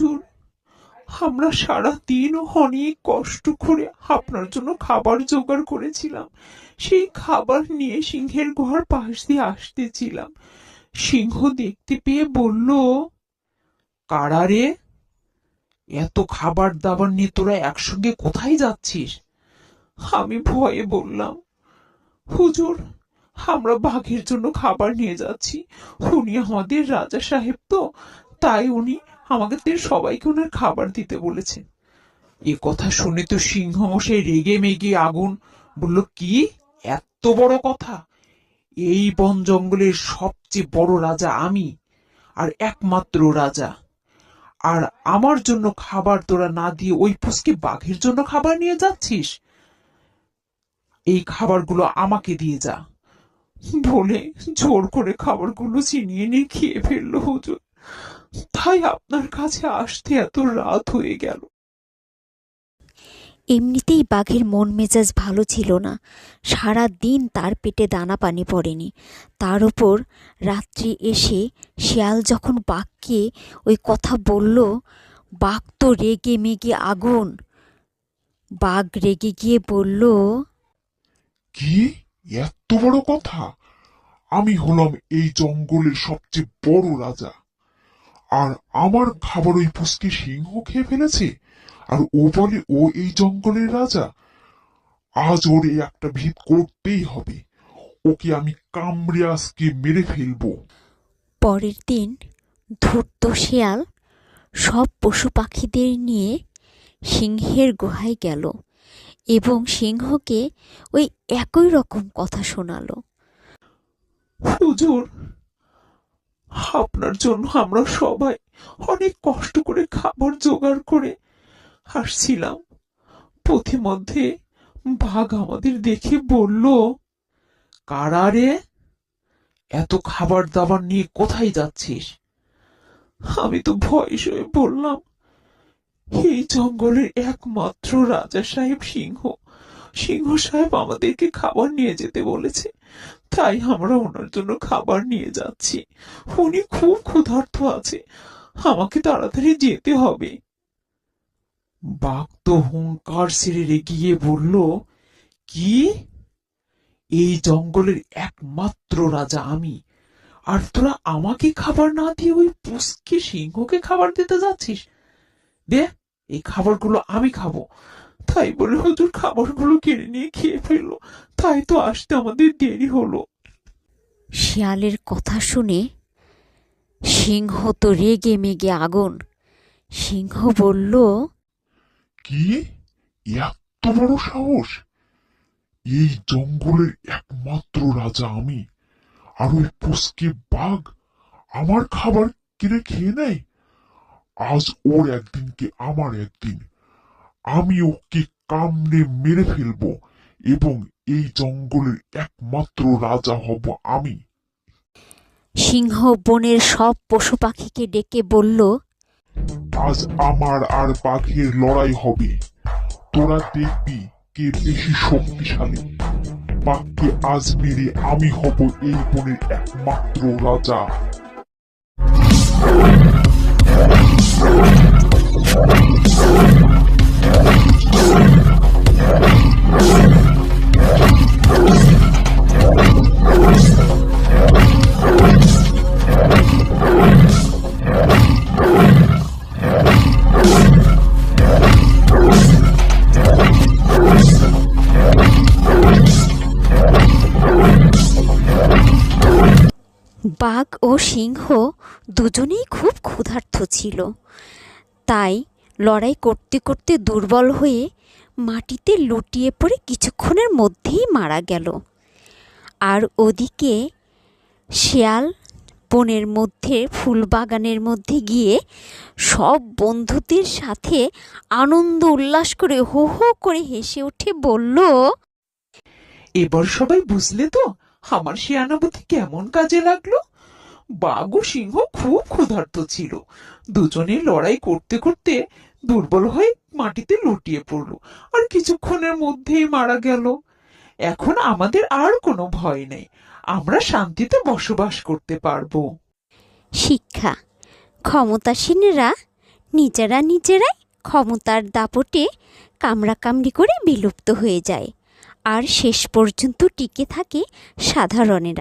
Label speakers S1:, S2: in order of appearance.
S1: হুজুর, আমরা সারা দিন অনেক কষ্ট করে আপনার জন্য খাবার জোগাড় করেছিলাম। সেই খাবার নিয়ে সিংহের গুহার পাশ দিয়ে আসতেছিলাম। সিংহ দেখতে পেয়ে বলল কারারে এত খাবার দাবার নিয়ে তোরা একসঙ্গে কোথায় যাচ্ছিস? আমি ভয়ে বললাম, হুজুর, আমরা বাঘের জন্য খাবার নিয়ে যাচ্ছি। উনি আমাদের রাজা সাহেব তো, তাই উনি আমাদের সবাইকে ওনার খাবার দিতে বলেছেন এ কথা শুনে তো সিংহ মশাই রেগে মেগে আগুন বলল, কি? এত বড় কথা? এই বন জঙ্গলের সবচেয়ে বড় রাজা আমি, আর একমাত্র রাজা। আর আমার জন্য খাবার তোরা না দিয়ে ওই পুষকে বাঘের জন্য খাবার নিয়ে যাচ্ছিস? এই খাবারগুলো আমাকে দিয়ে যা। বলে জোর করে খাবারগুলো চিনিয়ে নিয়ে খেয়ে ফেলল হুজুর। তাই আপনার কাছে আসতে এত রাত হয়ে গেল।
S2: এমনিতেই বাঘের মন মেজাজ ভালো ছিল না। সারা দিন তার পেটে দানা পানি পড়েনি। তার উপর রাত্রি এসে শিয়াল যখন বাঘকে ওই কথা বলল বাঘ তো রেগে মেগে আগুন। বাঘ রেগে গিয়ে বলল
S3: কি? এত বড় কথা? আমি হলাম এই জঙ্গলের সবচেয়ে বড় রাজা। আর আমার খাবার ওই পুষকে সিংহ খেয়ে ফেলেছে? আর ও বলে ও এই জঙ্গলের রাজা। আজ ওর এই একটা ভিত করতেই হবে। ওকে আমি কামড়ে আজকে মেরে ফেলব।
S2: পরের দিন ধূর্ত শিয়াল সব পশু পাখিদের নিয়ে সিংহের গুহায় গেল এবং সিংহকে ওই একই রকম কথা শোনালো।
S1: হুজুর আপনার জন্য আমরা সবাই অনেক কষ্ট করে খাবার জোগাড় করে আসছিলাম। পথিমধ্যে বাঘ আমাদের দেখে বলল কারারে এত খাবার দাবার নিয়ে কোথায় যাচ্ছিস? আমি তো ভয় হয়ে বললাম, এই জঙ্গলের একমাত্র রাজা সাহেব সিংহ। সিংহ সাহেব আমাদেরকে খাবার নিয়ে যেতে বলেছে। তাই আমরা ওনার জন্য খাবার নিয়ে যাচ্ছি। উনি খুব ক্ষুধার্ত আছে। আমাকে তাড়াতাড়ি যেতে হবে। বাঘ তো হুঙ্কার ছেড়ে রেগিয়ে বলল, কি? এই জঙ্গলের একমাত্র রাজা আমি। আর তোরা আমাকে খাবার না দিয়ে ওই পুষ্কে সিংহকে খাবার দিতে যাচ্ছিস? দে এই খাবারগুলো আমি খাব। তাই বলে হুজুর খাবারগুলো কেড়ে নিয়ে খেয়ে ফেলল। তাই তো আসতে আমাদের দেরি হলো।
S2: শিয়ালের কথা শুনে সিংহ তো রেগে মেগে আগুন। সিংহ বলল
S3: কি? এত বড় সাহস? এই জঙ্গলের একমাত্র রাজা আমি। আর ওই পুষ্কে বাঘ আমার খাবার কিনে খেয়ে নেয়? আজ ওর একদিন কি আমার একদিন। আমি ওকে কামড়ে মেরে ফেলব এবং এই জঙ্গলের একমাত্র রাজা হব আমি।
S2: সিংহ বনের সব পশু পাখিকে ডেকে বলল
S3: আজ আমার আর বাঘের লড়াই হবে। তোরা দেখবি কে বেশি শক্তিশালী। বাঘকে আজ মেরে আমি হব এই বনের একমাত্র রাজা।
S2: বাঘ ও সিংহ দুজনেই খুব ক্ষুধার্ত ছিল। তাই লড়াই করতে করতে দুর্বল হয়ে মাটিতে লুটিয়ে পড়ে কিছুক্ষণের মধ্যেই মারা গেল। আর ওদিকে শেয়াল বনের মধ্যে, ফুলবাগানের মধ্যে গিয়ে সব বন্ধুদের সাথে আনন্দ উল্লাস করে হো হো করে হেসে উঠে বলল,
S1: এবার সবাই বুঝলে তো আমার শিয়ানাবতী কেমন কাজে লাগল? বাঘ সিংহ খুব ক্ষুধার্ত ছিল। দুজনে লড়াই করতে করতে দুর্বল হয়ে মাটিতে লুটিয়ে পড়ল আর কিছুক্ষণের মধ্যেই মারা গেল। এখন আমাদের আর কোনো ভয় নেই। আমরা শান্তিতে বসবাস করতে পারব।
S2: শিক্ষা। ক্ষমতাসীনরা নিজেরা নিজেরাই ক্ষমতার দাপটে কামড়াকামড়ি করে বিলুপ্ত হয়ে যায়। আর শেষ পর্যন্ত টিকে থাকে সাধারণেরা।